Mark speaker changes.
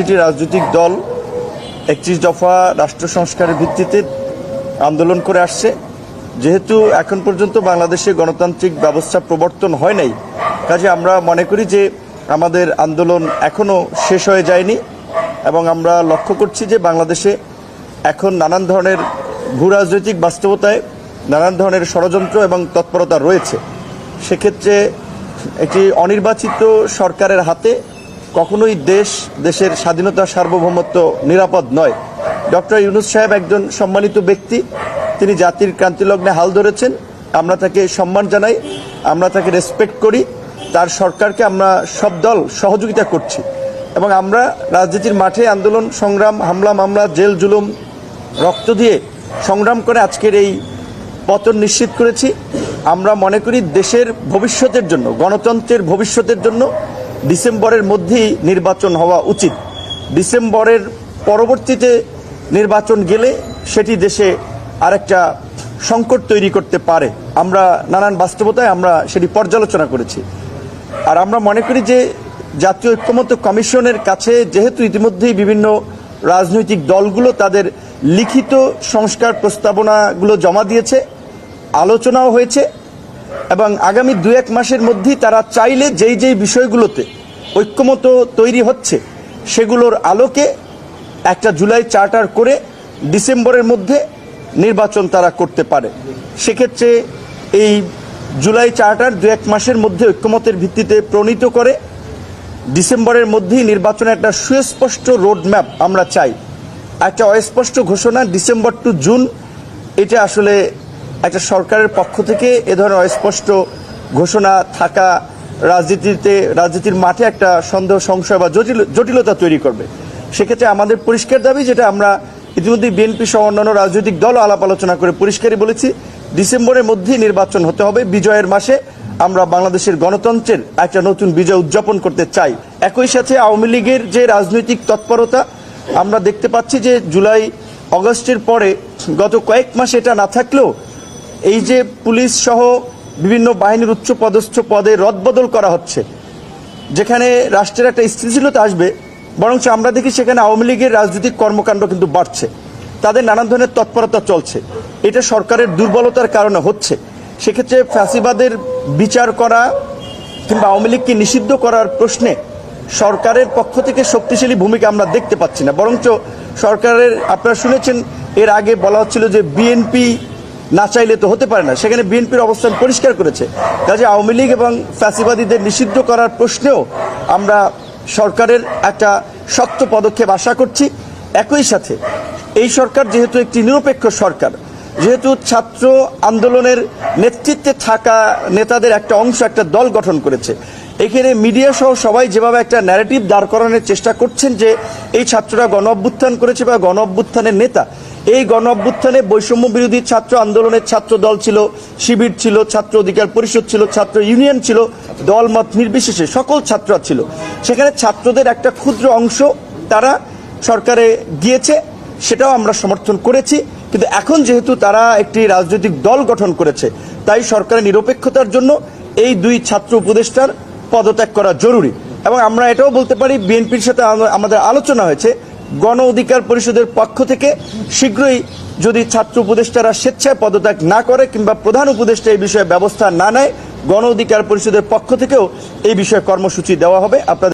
Speaker 1: একটি রাজনৈতিক দল একত্রিশ দফা রাষ্ট্র সংস্কারের ভিত্তিতে আন্দোলন করে আসছে। যেহেতু এখন পর্যন্ত বাংলাদেশে গণতান্ত্রিক ব্যবস্থা প্রবর্তন হয় নাই, কাজে আমরা মনে করি যে আমাদের আন্দোলন এখনও শেষ হয়ে যায়নি এবং আমরা লক্ষ্য করছি যে বাংলাদেশে এখন নানান ধরনের ভূ রাজনৈতিক বাস্তবতায় নানান ধরনের ষড়যন্ত্র এবং তৎপরতা রয়েছে। সেক্ষেত্রে একটি অনির্বাচিত সরকারের হাতে কখনোই দেশ, দেশের স্বাধীনতা, সার্বভৌমত্ব নিরাপদ নয়। ডক্টর ইউনুস সাহেব একজন সম্মানিত ব্যক্তি। তিনি জাতির ক্রান্তিলগ্নে হাল ধরেছেন। আমরা তাকে সম্মান জানাই, আমরা তাকে রেসপেক্ট করি। তার সরকারকে আমরা সব দল সহযোগিতা করছি। এবং আমরা রাজনীতির মাঠে আন্দোলন, সংগ্রাম, হামলা, মামলা, জেল, জুলুম, রক্ত দিয়ে সংগ্রাম করে আজকের এই পতন নিশ্চিত করেছি। আমরা মনে করি দেশের ভবিষ্যতের জন্য, গণতন্ত্রের ভবিষ্যতের জন্য ডিসেম্বরের মধ্যেই নির্বাচন হওয়া উচিত। ডিসেম্বরের পরবর্তীতে নির্বাচন গেলে সেটি দেশে আরেকটা সংকট তৈরি করতে পারে। আমরা নানান বাস্তবতায় আমরা সেটি পর্যালোচনা করেছি। আর আমরা মনে করি যে জাতীয় ঐক্যমত্য কমিশনের কাছে যেহেতু ইতিমধ্যেই বিভিন্ন রাজনৈতিক দলগুলো তাদের লিখিত সংস্কার প্রস্তাবনাগুলো জমা দিয়েছে, আলোচনাও হয়েছে এবং আগামী দু এক মাসের মধ্যেই তারা চাইলে যেই যেই বিষয়গুলোতে ঐক্যমত তৈরি হচ্ছে, সেগুলোর আলোকে একটা জুলাই চার্টার করে ডিসেম্বরের মধ্যে নির্বাচন তারা করতে পারে। সেক্ষেত্রে এই জুলাই চার্টার দু এক মাসের মধ্যে ঐক্যমতের ভিত্তিতে প্রণীত করে ডিসেম্বরের মধ্যেই নির্বাচনের একটা সুস্পষ্ট রোডম্যাপ আমরা চাই। একটা অস্পষ্ট ঘোষণা ডিসেম্বর টু জুন, এটা আসলে একটা সরকারের পক্ষ থেকে এ ধরনের অস্পষ্ট ঘোষণা থাকা রাজনীতিতে, রাজনীতির মাঠে একটা সন্দেহ, সংশয় বা জটিল, জটিলতা তৈরি করবে। সেক্ষেত্রে আমাদের পরিষ্কার দাবি যেটা আমরা ইতিমধ্যে বিএনপি সহ অন্যান্য রাজনৈতিক দল আলাপ আলোচনা করে পরিষ্কারই বলেছি, ডিসেম্বরের মধ্যেই নির্বাচন হতে হবে। বিজয়ের মাসে আমরা বাংলাদেশের গণতন্ত্রের একটা নতুন বিজয় উদযাপন করতে চাই। একই সাথে আওয়ামী লীগের যে রাজনৈতিক তৎপরতা, আমরা দেখতে পাচ্ছি যে জুলাই, অগস্টের পরে গত কয়েক মাস এটা না থাকলেও এই যে পুলিশ সহ বিভিন্ন বাহিনীর উচ্চ পদস্থ পদে রদবদল করা হচ্ছে, যেখানে রাষ্ট্রের একটা স্থিতিশীলতা আসবে, বরঞ্চ আমরা দেখি সেখানে আওয়ামী লীগের রাজনৈতিক কর্মকাণ্ড কিন্তু বাড়ছে। তাদের নানান ধরনের তৎপরতা চলছে। এটা সরকারের দুর্বলতার কারণে হচ্ছে। সেক্ষেত্রে ফ্যাসিবাদের বিচার করা কিংবা আওয়ামী লীগকে নিষিদ্ধ করার প্রশ্নে সরকারের পক্ষ থেকে শক্তিশালী ভূমিকা আমরা দেখতে পাচ্ছি না। বরঞ্চ সরকারের, আপনারা শুনেছেন, এর আগে বলা হচ্ছিল যে বিএনপি না চাইলে তো হতে পারে না। সেখানে বিএনপির অবস্থান পরিষ্কার করেছে। কাজে আওয়ামী লীগ এবং ফ্যাসিবাদীদের নিষিদ্ধ করার প্রশ্নেও আমরা সরকারের একটা শক্ত পদক্ষেপ আশা করছি। একই সাথে এই সরকার যেহেতু একটি নিরপেক্ষ সরকার, যেহেতু ছাত্র আন্দোলনের নেতৃত্বে থাকা নেতাদের একটা অংশ, একটা দল গঠন করেছে। এখানে মিডিয়া সহ সবাই যেভাবে একটা ন্যারেটিভ দাঁড় করানোর চেষ্টা করছেন যে এই ছাত্ররা গণ অভ্যুত্থান করেছে বা গণ অভ্যুত্থানের নেতা এই গণ অভ্যুত্থানে বৈষম্য বিরোধী ছাত্র আন্দোলনের ছাত্র দল ছিল, শিবির ছিল, ছাত্র অধিকার পরিষদ ছিল, ছাত্র ইউনিয়ন ছিল দল মত নির্বিশেষে সকল ছাত্র ছিল। সেখানে ছাত্রদের একটা ক্ষুদ্র অংশ তারা সরকারে গিয়েছে, সেটাও আমরা সমর্থন করেছি। কিন্তু এখন যেহেতু তারা একটি রাজনৈতিক দল গঠন করেছে, তাই সরকারের নিরপেক্ষতার জন্য এই দুই ছাত্র উপদেষ্টার পদত্যাগ করা জরুরি। এবং আমরা এটাও বলতে পারি, বিএনপির সাথে আমাদের আলোচনা হয়েছে গণ অধিকার পরিষদের পক্ষ থেকে শীঘ্রই যদি ছাত্র উপদেষ্টারা স্বেচ্ছায় পদত্যাগ না করে কিংবা প্রধান উপদেষ্টা এই বিষয়ে ব্যবস্থা না নেয়, গণ অধিকার পরিষদের পক্ষ থেকেও এই বিষয়ে কর্মসূচি দেওয়া হবে। আপনাদের